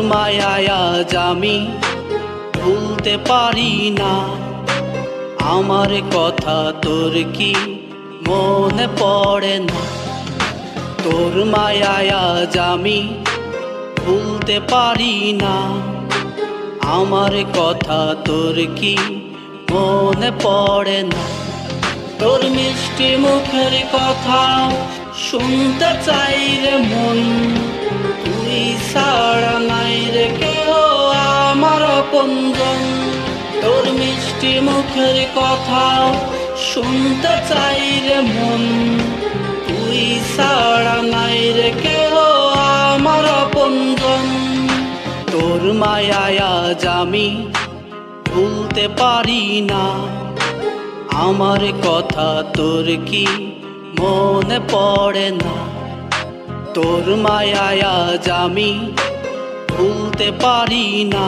মায়ায় আজ আমি ভুলতে পারি না। আমার কথা তোর কি মনে পড়ে না? তোর মায়ায় আজ আমি ভুলতে পারি না। আমার কথা তোর কি মনে পড়ে না? তোর মিষ্টি মুখের কথা শুনতে চাই রে মন, তুই ছাড়া মিষ্টি মুখের কথা শুনতে চাই রে মন। তুই ছাড়া নাই রে কেউ আমার আপনজন। তোর মায়ায় আজ আমি ভুলতে পারি না। আমার কথা তোর কি মনে পড়ে না? তোর মায়ায় আজ আমি ভুলতে পারি না।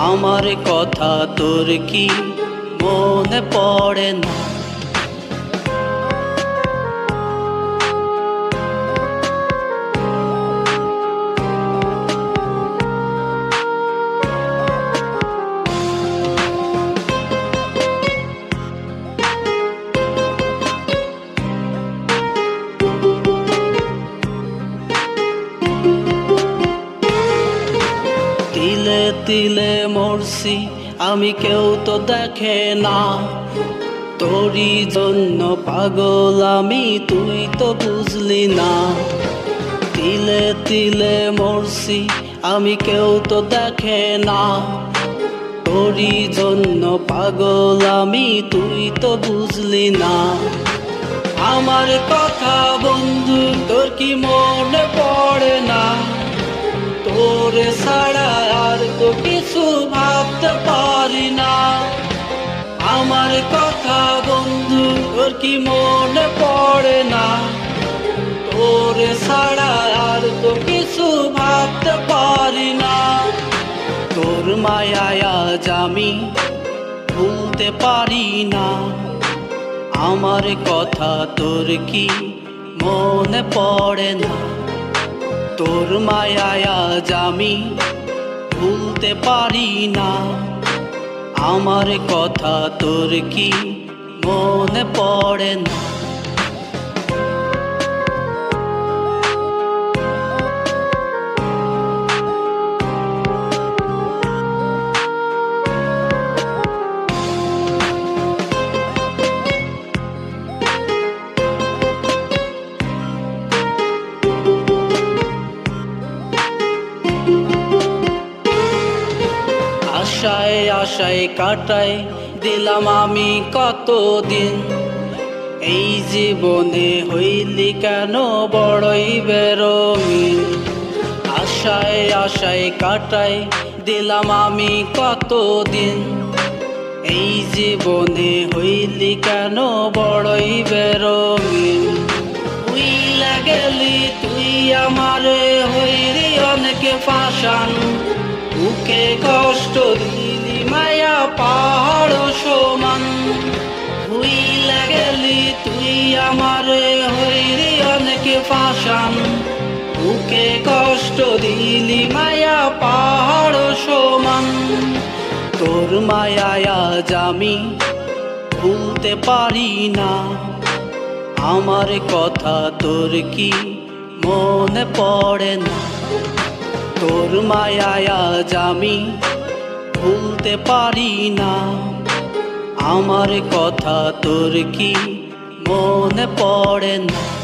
আমার কথা তোর কি মনে পড়ে না? তিলে তিলে মরছি, আমি কেউ তো দেখে না। তোরই জন্য পাগল আমি, তুই তো বুঝলি না। তিলে তিলে মরছি, আমি কেউ তো দেখে না। তোরই জন্য পাগল আমি, তুই তো বুঝলি না। আমার কথা বন্ধু, তোর কি মনে? পারি না। আমার কথা বন্ধু তোর কি মনে পড়ে না? তোর ছাড়া আর তো কিছু ভাবতে পারি না। তোর মায়ায় আজ আমি ভুলতে পারি না। আমার কথা তোর কি মনে পড়ে না? তোর মায়ায় আজ আমি ভুলতে পারি না। আমার কথা তোর কি মনে পড়ে না? আশায় আশায় কাটাই। দিলাম আমি কতদিন? এই জীবনে হইলি কেন বড়ই বেরঙিন আশায় আশায় কাটাই। দিলাম আমি কতদিন? এই জীবনে হইলি কেন বড়ই বেরঙিন তুই লাগেলি তুই আমারে হইলি অনেকে ফাঁসান কষ্ট দিলি মায়া পাহাড় সমান। তুই লাগেলি তুই আমার হইলি অনেকে ফাঁসান বুকে কষ্ট দিলি মায়া পাহাড় সমান। তোর মায়ায় আজ আমি ভুলতে পারি না। আমার কথা তোর কি মনে পড়ে না? তোর মায়ায় আজ আমি ভুলতে পারি না। আমার কথা তোর কি মনে পড়ে না?